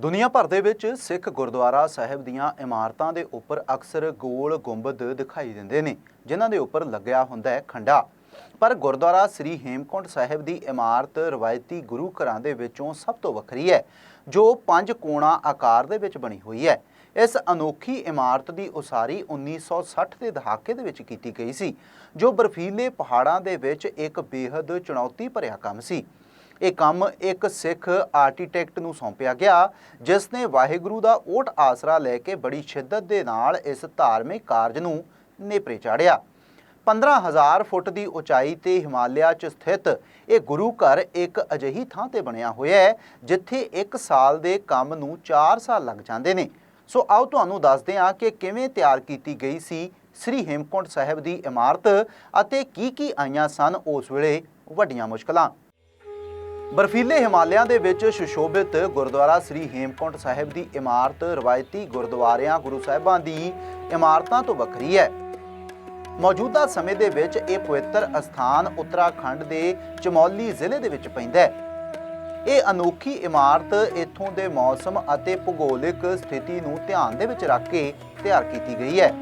ਦੁਨੀਆ ਭਰ ਦੇ ਵਿੱਚ ਸਿੱਖ ਗੁਰਦੁਆਰਾ ਸਾਹਿਬ ਦੀਆਂ ਇਮਾਰਤਾਂ ਦੇ ਉੱਪਰ ਅਕਸਰ ਗੋਲ ਗੁੰਬਦ ਦਿਖਾਈ ਦਿੰਦੇ ਨੇ, ਜਿਨ੍ਹਾਂ ਦੇ ਉੱਪਰ ਲੱਗਿਆ ਹੁੰਦਾ ਹੈ ਖੰਡਾ। ਪਰ ਗੁਰਦੁਆਰਾ ਸ੍ਰੀ ਹੇਮਕੁੰਟ ਸਾਹਿਬ ਦੀ ਇਮਾਰਤ ਰਵਾਇਤੀ ਗੁਰੂ ਘਰਾਂ ਦੇ ਵਿੱਚੋਂ ਸਭ ਤੋਂ ਵੱਖਰੀ ਹੈ, ਜੋ ਪੰਜ ਕੋਣਾ ਆਕਾਰ ਦੇ ਵਿੱਚ ਬਣੀ ਹੋਈ ਹੈ। ਇਸ ਅਨੋਖੀ ਇਮਾਰਤ ਦੀ ਉਸਾਰੀ 1960 ਦੇ ਦਹਾਕੇ ਦੇ ਵਿੱਚ ਕੀਤੀ ਗਈ ਸੀ, ਜੋ ਬਰਫੀਲੇ ਪਹਾੜਾਂ ਦੇ ਵਿੱਚ ਇੱਕ ਬੇहद ਚੁਣੌਤੀ ਭਰਿਆ ਕੰਮ ਸੀ। ਇਹ ਕੰਮ ਇੱਕ ਸਿੱਖ ਆਰਕੀਟੈਕਟ ਨੂੰ ਸੌਂਪਿਆ ਗਿਆ ਜਿਸ ਨੇ ਵਾਹਿਗੁਰੂ ਦਾ ਓਟ ਆਸਰਾ ਲੈ ਕੇ ਬੜੀ ਸ਼ਿੱਦਤ ਦੇ ਨਾਲ ਇਸ ਧਾਰਮਿਕ ਕਾਰਜ ਨੂੰ ਨੇਪਰੇ ਚਾੜਿਆ। 15000 ਫੁੱਟ ਦੀ ਉਚਾਈ ਤੇ ਹਿਮਾਲਿਆ 'ਚ ਸਥਿਤ ਇਹ ਗੁਰੂ ਘਰ ਇੱਕ ਅਜਿਹੀ ਥਾਂ ਤੇ ਬਣਿਆ ਹੋਇਆ ਹੈ, ਜਿੱਥੇ ਇੱਕ ਸਾਲ ਦੇ ਕੰਮ ਨੂੰ 4 ਸਾਲ ਲੱਗ ਜਾਂਦੇ ਨੇ। ਸੋ ਆਓ ਤੁਹਾਨੂੰ ਦੱਸਦੇ ਹਾਂ ਕਿ ਕਿਵੇਂ ਤਿਆਰ ਕੀਤੀ ਗਈ ਸੀ ਸ੍ਰੀ ਹੇਮਕੁੰਟ ਸਾਹਿਬ ਦੀ ਇਮਾਰਤ ਅਤੇ ਕੀ ਕੀ ਆਈਆਂ ਸਨ ਉਸ ਵੇਲੇ ਵੱਡੀਆਂ ਮੁਸ਼ਕਲਾਂ। ਬਰਫੀਲੇ ਹਿਮਾਲਿਆਂ ਦੇ ਵਿੱਚ ਸੁਸ਼ੋਭਿਤ ਗੁਰਦੁਆਰਾ ਸ੍ਰੀ ਹੇਮਕੁੰਟ ਸਾਹਿਬ ਦੀ ਇਮਾਰਤ ਰਵਾਇਤੀ ਗੁਰਦੁਆਰਿਆਂ ਗੁਰੂ ਸਾਹਿਬਾਂ ਦੀ ਇਮਾਰਤਾਂ ਤੋਂ ਵੱਖਰੀ ਹੈ। ਮੌਜੂਦਾ ਸਮੇਂ ਦੇ ਵਿੱਚ ਇਹ ਪਵਿੱਤਰ ਅਸਥਾਨ ਉੱਤਰਾਖੰਡ ਦੇ ਚਮੌਲੀ ਜ਼ਿਲ੍ਹੇ ਦੇ ਵਿੱਚ ਪੈਂਦਾ ਹੈ। ਇਹ ਅਨੋਖੀ ਇਮਾਰਤ ਇੱਥੋਂ ਦੇ ਮੌਸਮ ਅਤੇ ਭੂਗੋਲਿਕ ਸਥਿਤੀ ਨੂੰ ਧਿਆਨ ਦੇ ਵਿੱਚ ਰੱਖ ਕੇ ਤਿਆਰ ਕੀਤੀ ਗਈ ਹੈ।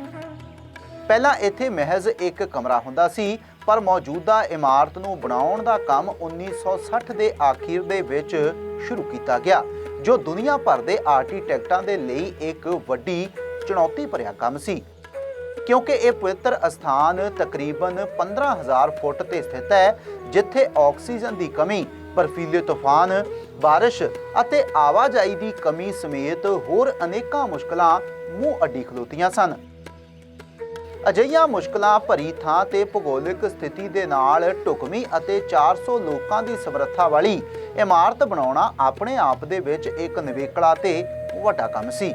ਪਹਿਲਾਂ ਇੱਥੇ ਮਹਿਜ਼ ਇੱਕ ਕਮਰਾ ਹੁੰਦਾ ਸੀ ਪਰ ਮੌਜੂਦਾ ਇਮਾਰਤ ਨੂੰ ਬਣਾਉਣ ਦਾ ਕੰਮ 1960 ਦੇ ਆਖਿਰ ਦੇ ਵਿੱਚ ਸ਼ੁਰੂ ਕੀਤਾ ਗਿਆ, ਜੋ ਦੁਨੀਆ ਭਰ ਦੇ ਆਰਕੀਟੈਕਟਾਂ ਦੇ ਲਈ ਇੱਕ ਵੱਡੀ ਚੁਣੌਤੀ ਭਰਿਆ ਕੰਮ ਸੀ। ਕਿਉਂਕਿ ਇਹ ਪਵਿੱਤਰ ਅਸਥਾਨ ਤਕਰੀਬਨ 15000 ਫੁੱਟ ਤੇ ਸਥਿਤ ਹੈ, ਜਿੱਥੇ ਆਕਸੀਜਨ ਦੀ ਕਮੀ, ਬਰਫੀਲੇ ਤੂਫਾਨ, ਬਾਰਿਸ਼ ਅਤੇ ਆਵਾਜਾਈ ਦੀ ਕਮੀ ਸਮੇਤ ਹੋਰ ਅਨੇਕਾਂ ਮੁਸ਼ਕਲਾਂ ਮੂੰਹ ਅੱਡੀ ਖਲੋਤੀਆਂ ਸਨ। ਅਜਿਹੀਆਂ ਮੁਸ਼ਕਲਾਂ ਭਰੀ ਥਾਂ ਤੇ ਭੂਗੋਲਿਕ ਸਥਿਤੀ ਦੇ ਨਾਲ ਢੁਕਵੀਂ ਅਤੇ 400 ਲੋਕਾਂ ਦੀ ਸਮਰੱਥਾ ਵਾਲੀ ਇਮਾਰਤ ਬਣਾਉਣਾ ਆਪਣੇ ਆਪ ਦੇ ਵਿੱਚ ਇੱਕ ਨਿਵੇਕਲਾ ਤੇ ਵੱਡਾ ਕੰਮ ਸੀ।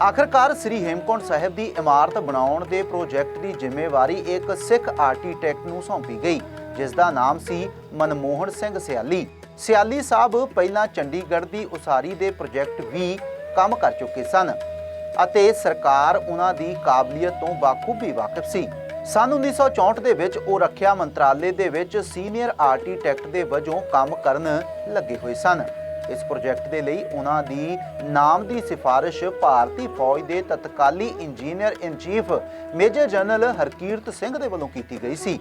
ਆਖਰਕਾਰ ਸ੍ਰੀ ਹੇਮਕੁੰਟ ਸਾਹਿਬ ਦੀ ਇਮਾਰਤ ਬਣਾਉਣ ਦੇ ਪ੍ਰੋਜੈਕਟ ਦੀ ਜ਼ਿੰਮੇਵਾਰੀ ਇੱਕ ਸਿੱਖ ਆਰਕੀਟੈਕਟ ਨੂੰ ਸੌਂਪੀ ਗਈ, ਜਿਸ ਦਾ ਨਾਮ ਸੀ ਮਨਮੋਹਨ ਸਿੰਘ ਸਿਆਲੀ। ਸਿਆਲੀ ਸਾਹਿਬ ਪਹਿਲਾਂ ਚੰਡੀਗੜ੍ਹ ਦੀ ਉਸਾਰੀ ਦੇ ਪ੍ਰੋਜੈਕਟ ਵੀ ਕੰਮ ਕਰ ਚੁੱਕੇ ਸਨ। ਅਤੇ ਸਰਕਾਰ ਉਹਨਾਂ ਦੀ ਕਾਬਲੀਅਤ ਤੋਂ ਬਾਖੂਬੀ ਵਾਕਿਫ ਸੀ। ਸਨ 1964 ਦੇ ਵਿੱਚ ਉਹ ਰੱਖਿਆ ਮੰਤਰਾਲੇ ਦੇ ਵਿੱਚ ਸੀਨੀਅਰ ਆਰਕੀਟੈਕਟ ਦੇ ਵਜੋਂ ਕੰਮ ਕਰਨ ਲੱਗੇ ਹੋਏ ਸਨ। ਇਸ ਪ੍ਰੋਜੈਕਟ ਦੇ ਲਈ ਉਹਨਾਂ ਦੀ ਨਾਮ ਦੀ ਸਿਫਾਰਿਸ਼ ਭਾਰਤੀ ਫੌਜ ਦੇ ਤਤਕਾਲੀ engineer in chief major general Harkirat Singh ਦੇ ਵੱਲੋਂ ਕੀਤੀ ਗਈ ਸੀ।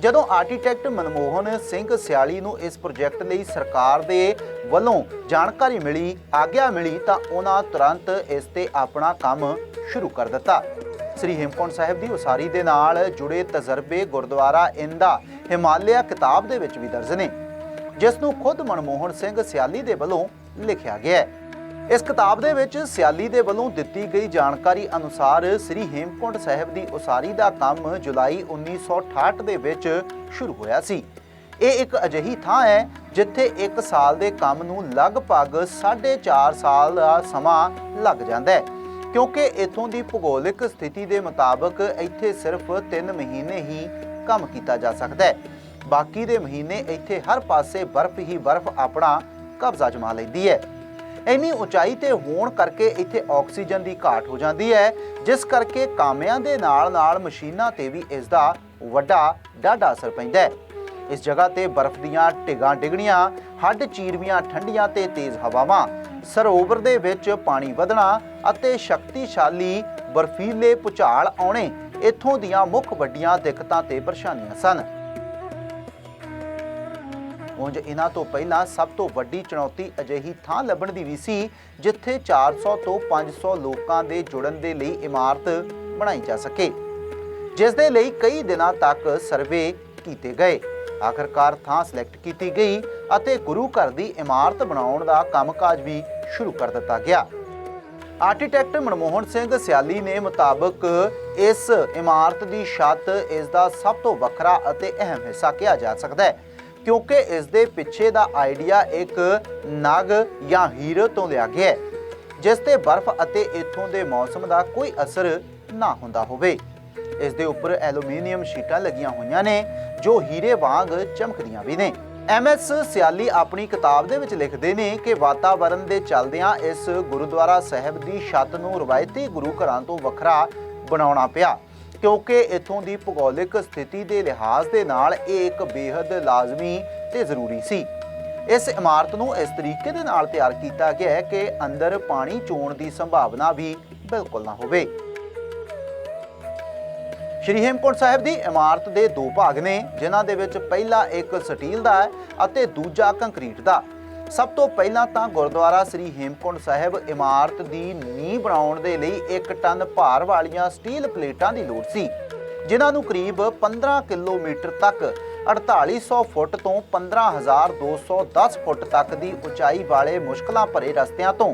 ਜਦੋਂ ਆਰਕੀਟੈਕਟ ਮਨਮੋਹਨ ਸਿੰਘ ਸਿਆਲੀ ਨੂੰ ਇਸ ਪ੍ਰੋਜੈਕਟ ਲਈ ਸਰਕਾਰ ਦੇ ਵੱਲੋਂ ਜਾਣਕਾਰੀ ਮਿਲੀ, ਆਗਿਆ ਮਿਲੀ ਤਾਂ ਉਹਨਾਂ ਤੁਰੰਤ ਇਸ ਤੇ ਆਪਣਾ ਕੰਮ ਸ਼ੁਰੂ ਕਰ ਦਿੱਤਾ। ਸ੍ਰੀ ਹੇਮਕੁੰਟ ਸਾਹਿਬ ਦੀ ਉਸਾਰੀ ਦੇ ਨਾਲ ਜੁੜੇ ਤਜਰਬੇ ਗੁਰਦੁਆਰਾ ਇੰਦਾ ਹਿਮਾਲਿਆ ਕਿਤਾਬ ਦੇ ਵਿੱਚ ਵੀ ਦਰਜ ਨੇ, ਜਿਸ ਨੂੰ ਖੁਦ ਮਨਮੋਹਨ ਸਿੰਘ ਸਿਆਲੀ ਦੇ ਵੱਲੋਂ ਲਿਖਿਆ ਗਿਆ ਹੈ। ਇਸ ਕਿਤਾਬ ਦੇ ਵਿੱਚ ਸਿਆਲੀ ਦੇ ਵੱਲੋਂ ਦਿੱਤੀ ਗਈ ਜਾਣਕਾਰੀ ਅਨੁਸਾਰ ਸ੍ਰੀ ਹੇਮਕੁੰਟ ਸਾਹਿਬ ਦੀ ਉਸਾਰੀ ਦਾ ਕੰਮ ਜੁਲਾਈ 1968 ਦੇ ਵਿੱਚ ਸ਼ੁਰੂ ਹੋਇਆ ਸੀ। ਇਹ ਇੱਕ ਅਜਿਹੀ ਥਾਂ ਹੈ ਜਿੱਥੇ 1 ਸਾਲ ਦੇ ਕੰਮ ਨੂੰ ਲਗਭਗ 4.5 ਸਾਲ ਦਾ ਸਮਾਂ ਲੱਗ ਜਾਂਦਾ ਹੈ, ਕਿਉਂਕਿ ਇਥੋਂ ਦੀ ਭੂਗੋਲਿਕ ਸਥਿਤੀ ਦੇ ਮੁਤਾਬਕ ਇੱਥੇ ਸਿਰਫ 3 ਮਹੀਨੇ ਹੀ ਕੰਮ ਕੀਤਾ ਜਾ ਸਕਦਾ ਹੈ। ਬਾਕੀ ਦੇ ਮਹੀਨੇ ਇੱਥੇ ਹਰ ਪਾਸੇ ਬਰਫ਼ ਹੀ ਬਰਫ਼ ਆਪਣਾ ਕਬਜ਼ਾ ਜਮਾ ਲੈਂਦੀ ਹੈ। ਇੰਨੀ ਉਚਾਈ ਤੇ ਹੋਣ ਕਰਕੇ ਇੱਥੇ ਆਕਸੀਜਨ ਦੀ ਘਾਟ ਹੋ ਜਾਂਦੀ ਹੈ, ਜਿਸ ਕਰਕੇ ਕਾਮਿਆਂ ਦੇ ਨਾਲ-ਨਾਲ ਮਸ਼ੀਨਾਂ ਤੇ ਵੀ ਇਸ ਦਾ ਵੱਡਾ ਡਾਢਾ ਅਸਰ ਪੈਂਦਾ ਹੈ। ਇਸ ਜਗ੍ਹਾ ਤੇ ਬਰਫ਼ ਦੀਆਂ ਢਿੱਗਾਂ ਡਿਗਣੀਆਂ, ਹੱਡ ਚੀਰਵੀਆਂ ਠੰਡੀਆਂ ਤੇ ਤੇਜ਼ ਹਵਾਵਾਂ, ਸਰੋਵਰ ਦੇ ਵਿੱਚ ਪਾਣੀ ਵਧਣਾ ਅਤੇ ਸ਼ਕਤੀਸ਼ਾਲੀ ਬਰਫੀਲੇ ਭੁਚਾਲ ਆਉਣੇ ਇੱਥੋਂ ਦੀਆਂ ਮੁੱਖ ਵੱਡੀਆਂ ਦਿੱਕਤਾਂ ਤੇ ਪਰੇਸ਼ਾਨੀਆਂ ਸਨ। ਉਂਝ ਇਹਨਾਂ ਤੋਂ ਪਹਿਲਾਂ ਸਭ ਤੋਂ ਵੱਡੀ ਚੁਣੌਤੀ ਅਜਿਹੀ ਥਾਂ ਲੱਭਣ ਦੀ ਵੀ ਸੀ, ਜਿੱਥੇ 400 ਤੋਂ 500 ਲੋਕਾਂ ਦੇ ਜੁੜਨ ਦੇ ਲਈ ਇਮਾਰਤ ਬਣਾਈ ਜਾ ਸਕੇ, ਜਿਸ ਦੇ ਲਈ ਕਈ ਦਿਨਾਂ ਤੱਕ ਸਰਵੇ ਕੀਤੇ ਗਏ। ਆਖਰਕਾਰ ਥਾਂ ਸਿਲੈਕਟ ਕੀਤੀ ਗਈ ਅਤੇ ਗੁਰੂ ਘਰ ਦੀ ਇਮਾਰਤ ਬਣਾਉਣ ਦਾ ਕੰਮਕਾਜ ਵੀ ਸ਼ੁਰੂ ਕਰ ਦਿੱਤਾ ਗਿਆ। ਆਰਕੀਟੈਕਟ ਮਨਮੋਹਨ ਸਿੰਘ ਸਿਆਲੀ ਨੇ ਮੁਤਾਬਕ ਇਸ ਇਮਾਰਤ ਦੀ ਛੱਤ ਇਸ ਦਾ ਸਭ ਤੋਂ ਵੱਖਰਾ ਅਤੇ ਅਹਿਮ ਹਿੱਸਾ ਕਿਹਾ ਜਾ ਸਕਦਾ ਹੈ। ਕਿਉਂਕਿ ਇਸ ਦੇ ਪਿੱਛੇ ਦਾ ਆਈਡੀਆ ਇੱਕ ਨਗ ਜਾਂ ਹੀਰੇ ਤੋਂ ਲਿਆ ਗਿਆ ਹੈ, ਜਿਸ ਤੇ ਬਰਫ਼ ਅਤੇ ਇੱਥੋਂ ਦੇ ਮੌਸਮ ਦਾ ਕੋਈ ਅਸਰ ਨਾ ਹੁੰਦਾ ਹੋਵੇ। ਇਸ ਦੇ ਉੱਪਰ ਐਲੂਮੀਨੀਅਮ ਸ਼ੀਟਾਂ ਲੱਗੀਆਂ ਹੋਈਆਂ ਨੇ, ਜੋ ਹੀਰੇ ਵਾਂਗ ਚਮਕਦੀਆਂ ਵੀ ਨੇ। ਐਮਐਸ ਸਿਆਲੀ ਆਪਣੀ ਕਿਤਾਬ ਦੇ ਵਿੱਚ ਲਿਖਦੇ ਨੇ ਕਿ ਵਾਤਾਵਰਣ ਦੇ ਚੱਲਦਿਆਂ ਇਸ ਗੁਰਦੁਆਰਾ ਸਾਹਿਬ ਦੀ ਛੱਤ ਨੂੰ ਰਵਾਇਤੀ ਗੁਰੂ ਘਰਾਂ ਤੋਂ ਵੱਖਰਾ ਬਣਾਉਣਾ ਪਿਆ। ਕਿਉਂਕਿ ਇਥੋਂ ਦੀ ਭੂਗੋਲਿਕ ਸਥਿਤੀ ਦੇ ਲਿਹਾਜ਼ ਦੇ ਨਾਲ ਇਹ ਇੱਕ ਬੇहद ਲਾਜ਼ਮੀ ਤੇ ਜ਼ਰੂਰੀ ਸੀ। ਇਸ ਇਮਾਰਤ ਨੂੰ ਇਸ ਤਰੀਕੇ ਦੇ ਨਾਲ ਤਿਆਰ ਕੀਤਾ ਗਿਆ ਹੈ ਕਿ ਅੰਦਰ ਪਾਣੀ ਚੋਣ ਦੀ ਸੰਭਾਵਨਾ ਵੀ ਬਿਲਕੁਲ ਨਾ ਹੋਵੇ। ਸ਼੍ਰੀ ਹੇਮਕੁੰਟ ਸਾਹਿਬ ਦੀ ਇਮਾਰਤ ਦੇ ਦੋ ਭਾਗ ਨੇ, ਜਿਨ੍ਹਾਂ ਦੇ ਵਿੱਚ ਪਹਿਲਾ ਇੱਕ ਸਟੀਲ ਦਾ ਹੈ ਅਤੇ ਦੂਜਾ ਕੰਕਰੀਟ ਦਾ। ਸਭ ਤੋਂ ਪਹਿਲਾਂ ਤਾਂ ਗੁਰਦੁਆਰਾ ਸ੍ਰੀ ਹੇਮਕੁੰਟ ਸਾਹਿਬ ਇਮਾਰਤ ਦੀ ਨੀਂਹ ਬਣਾਉਣ ਦੇ ਲਈ 1 ਟਨ ਭਾਰ ਵਾਲੀਆਂ ਸਟੀਲ ਪਲੇਟਾਂ ਦੀ ਲੋੜ ਸੀ, ਜਿਨ੍ਹਾਂ ਨੂੰ ਕਰੀਬ 15 ਕਿਲੋਮੀਟਰ ਤੱਕ 4800 ਫੁੱਟ ਤੋਂ 15210 ਫੁੱਟ ਤੱਕ ਦੀ ਉਚਾਈ ਵਾਲੇ ਮੁਸ਼ਕਲਾਂ ਭਰੇ ਰਸਤਿਆਂ ਤੋਂ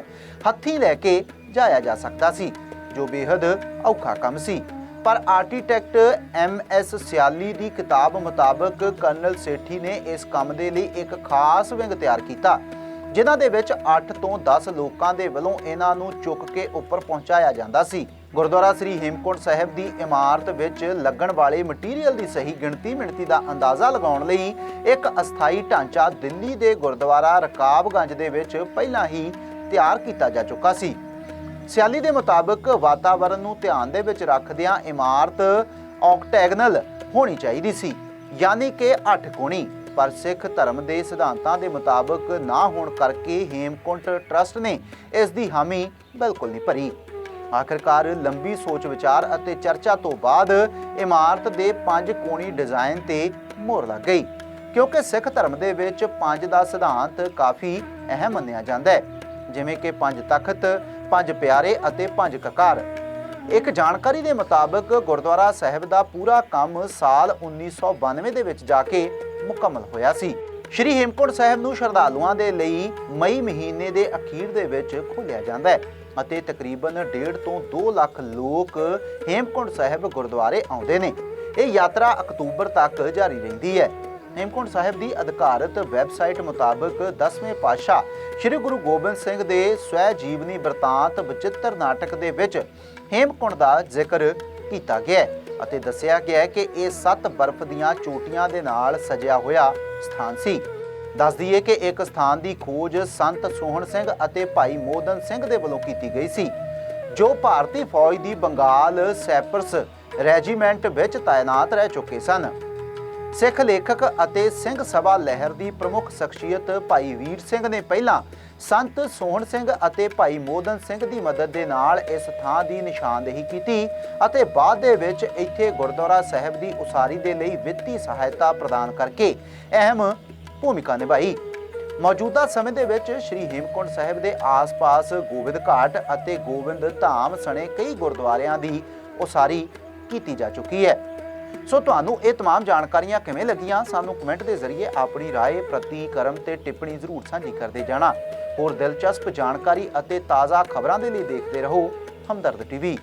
ਹੱਥੀਂ ਲੈ ਕੇ ਜਾਇਆ ਜਾ ਸਕਦਾ ਸੀ, ਜੋ ਬੇहद ਔਖਾ ਕੰਮ ਸੀ। ਪਰ ਆਰਕੀਟੈਕਟ ਐਮ ਐਸ ਸਿਆਲੀ ਦੀ ਕਿਤਾਬ ਮੁਤਾਬਕ ਕਰਨਲ ਸੇਠੀ ਨੇ ਇਸ ਕੰਮ ਦੇ ਲਈ ਇੱਕ ਖਾਸ ਵਿੰਗ ਤਿਆਰ ਕੀਤਾ, ਜਿਨ੍ਹਾਂ ਦੇ ਵਿੱਚ 8 ਤੋਂ 10 ਲੋਕਾਂ ਦੇ ਵੱਲੋਂ ਇਹਨਾਂ ਨੂੰ ਚੁੱਕ ਕੇ ਉੱਪਰ ਪਹੁੰਚਾਇਆ ਜਾਂਦਾ ਸੀ। ਗੁਰਦੁਆਰਾ ਸ੍ਰੀ ਹੇਮਕੁੰਟ ਸਾਹਿਬ ਦੀ ਇਮਾਰਤ ਵਿੱਚ ਲੱਗਣ ਵਾਲੇ ਮਟੀਰੀਅਲ ਦੀ ਸਹੀ ਗਿਣਤੀ ਮਿਣਤੀ ਦਾ ਅੰਦਾਜ਼ਾ ਲਗਾਉਣ ਲਈ ਇੱਕ ਅਸਥਾਈ ਢਾਂਚਾ ਦਿੱਲੀ ਦੇ ਗੁਰਦੁਆਰਾ ਰਕਾਬਗੰਜ ਦੇ ਵਿੱਚ ਪਹਿਲਾਂ ਹੀ ਤਿਆਰ ਕੀਤਾ ਜਾ ਚੁੱਕਾ ਸੀ। ਸਿਆਲੀ ਦੇ ਮੁਤਾਬਕ ਵਾਤਾਵਰਣ ਨੂੰ ਧਿਆਨ ਦੇ ਵਿੱਚ ਰੱਖਦਿਆਂ ਇਮਾਰਤ ਆਕਟੈਗਨਲ ਹੋਣੀ ਚਾਹੀਦੀ ਸੀ, ਯਾਨੀ ਕਿ 8 ਕੋਣੀ ਪਰ ਸਿੱਖ ਧਰਮ ਦੇ ਸਿਧਾਂਤਾਂ ਦੇ ਮੁਤਾਬਕ ਨਾ ਹੋਣ ਕਰਕੇ ਹੇਮਕੁੰਟ ਟਰਸਟ ਨੇ ਇਸ ਦੀ ਹਾਮੀ ਬਿਲਕੁਲ ਨਹੀਂ ਭਰੀ। ਆਖਰਕਾਰ ਲੰਬੀ ਸੋਚ ਵਿਚਾਰ ਅਤੇ ਚਰਚਾ ਤੋਂ ਬਾਅਦ ਇਮਾਰਤ ਦੇ ਪੰਜ ਕੋਣੀ ਡਿਜ਼ਾਈਨ ਤੇ ਮੋਹਰ ਲੱਗ ਗਈ, ਕਿਉਂਕਿ ਸਿੱਖ ਧਰਮ ਦੇ ਵਿੱਚ ਪੰਜ ਦਾ ਸਿਧਾਂਤ ਕਾਫੀ ਅਹਿਮ ਮੰਨਿਆ ਜਾਂਦਾ ਹੈ, ਜਿਵੇਂ ਕਿ ਪੰਜ ਤਖਤ ਪੰਜ ਪਿਆਰੇ ਅਤੇ ਪੰਜ ਕਕਾਰ। ਇੱਕ ਜਾਣਕਾਰੀ ਦੇ ਮੁਤਾਬਕ ਗੁਰਦੁਆਰਾ ਸਾਹਿਬ ਦਾ ਪੂਰਾ ਕੰਮ ਸਾਲ 1992 ਦੇ ਵਿੱਚ ਜਾ ਕੇ ਮੁਕੰਮਲ ਹੋਇਆ ਸੀ। ਸ਼੍ਰੀ ਹੇਮਕੁੰਟ ਸਾਹਿਬ ਨੂੰ ਸ਼ਰਧਾਲੂਆਂ ਦੇ ਲਈ ਮਈ ਮਹੀਨੇ ਦੇ ਅਖੀਰ ਦੇ ਵਿੱਚ ਖੋਲਿਆ ਜਾਂਦਾ ਹੈ ਅਤੇ ਤਕਰੀਬਨ 1.5 ਤੋਂ 2 ਲੱਖ ਲੋਕ ਹੇਮਕੁੰਟ ਸਾਹਿਬ ਗੁਰਦੁਆਰੇ ਆਉਂਦੇ ਨੇ। ਇਹ ਯਾਤਰਾ ਅਕਤੂਬਰ ਤੱਕ ਜਾਰੀ ਰਹਿੰਦੀ ਹੈ। ਹੇਮਕੁੰਟ ਸਾਹਿਬ ਦੀ ਅਧਿਕਾਰਤ ਵੈਬਸਾਈਟ ਮੁਤਾਬਕ 10ਵੇਂ ਪਾਤਸ਼ਾਹ ਸ੍ਰੀ ਗੁਰੂ ਗੋਬਿੰਦ ਸਿੰਘ ਦੇ ਸਵੈ ਜੀਵਨੀ ਬ੍ਰਤਾਂਤ ਬਚਿੱਤਰ ਨਾਟਕ ਦੇ ਵਿੱਚ ਹੇਮਕੁੰਟ ਦਾ ਜ਼ਿਕਰ ਕੀਤਾ ਗਿਆ ਹੈ ਅਤੇ ਦੱਸਿਆ ਗਿਆ ਹੈ ਕਿ ਇਹ ਸੱਤ ਬਰਫ਼ ਦੀਆਂ ਚੋਟੀਆਂ ਦੇ ਨਾਲ ਸਜਿਆ ਹੋਇਆ ਸਥਾਨ ਸੀ। ਦੱਸ ਦਈਏ ਕਿ ਇੱਕ ਸਥਾਨ ਦੀ ਖੋਜ ਸੰਤ ਸੋਹਣ ਸਿੰਘ ਅਤੇ ਭਾਈ ਮੋਦਨ ਸਿੰਘ ਦੇ ਵੱਲੋਂ ਕੀਤੀ ਗਈ ਸੀ, ਜੋ ਭਾਰਤੀ ਫੌਜ ਦੀ ਬੰਗਾਲ ਸੈਪਰਸ ਰੈਜੀਮੈਂਟ ਵਿੱਚ ਤਾਇਨਾਤ ਰਹਿ ਚੁੱਕੇ ਸਨ। ਸਿੱਖ ਲੇਖਕ ਅਤੇ ਸਿੰਘ ਸਭਾ ਲਹਿਰ ਦੀ ਪ੍ਰਮੁੱਖ ਸ਼ਖਸੀਅਤ ਭਾਈ ਵੀਰ ਸਿੰਘ ਨੇ ਪਹਿਲਾਂ ਸੰਤ ਸੋਹਣ ਸਿੰਘ ਅਤੇ ਭਾਈ ਮੋਦਨ ਸਿੰਘ ਦੀ ਮਦਦ ਦੇ ਨਾਲ ਇਸ ਥਾਂ ਦੀ ਨਿਸ਼ਾਨਦੇਹੀ ਕੀਤੀ ਅਤੇ ਬਾਅਦ ਦੇ ਵਿੱਚ ਇੱਥੇ ਗੁਰਦੁਆਰਾ ਸਾਹਿਬ ਦੀ ਉਸਾਰੀ ਦੇ ਲਈ ਵਿੱਤੀ ਸਹਾਇਤਾ ਪ੍ਰਦਾਨ ਕਰਕੇ ਅਹਿਮ ਭੂਮਿਕਾ ਨਿਭਾਈ। ਮੌਜੂਦਾ ਸਮੇਂ ਦੇ ਵਿੱਚ ਸ੍ਰੀ ਹੇਮਕੁੰਟ ਸਾਹਿਬ ਦੇ ਆਸ-ਪਾਸ ਗੋਬਿੰਦ ਘਾਟ ਅਤੇ ਗੋਬਿੰਦ ਧਾਮ ਸਣੇ ਕਈ ਗੁਰਦੁਆਰਿਆਂ ਦੀ ਉਸਾਰੀ ਕੀਤੀ ਜਾ ਚੁੱਕੀ ਹੈ। ਸੋ ਤੁਹਾਨੂੰ ਇਹ तमाम ਜਾਣਕਾਰੀਆਂ ਕਿਵੇਂ ਲੱਗੀਆਂ ਸਾਨੂੰ ਕਮੈਂਟ ਦੇ ਜ਼ਰੀਏ ਆਪਣੀ رائے ਪ੍ਰਤੀਕਰਮ ਤੇ ਟਿੱਪਣੀ ਜ਼ਰੂਰ ਸਾਂਝੀ ਕਰਦੇ ਜਾਣਾ ਹੋਰ ਦਿਲਚਸਪ ਜਾਣਕਾਰੀ ਅਤੇ ਤਾਜ਼ਾ ਖਬਰਾਂ ਦੇ ਲਈ ਦੇਖਦੇ ਰਹੋ ਹਮਦਰਦ ਟੀਵੀ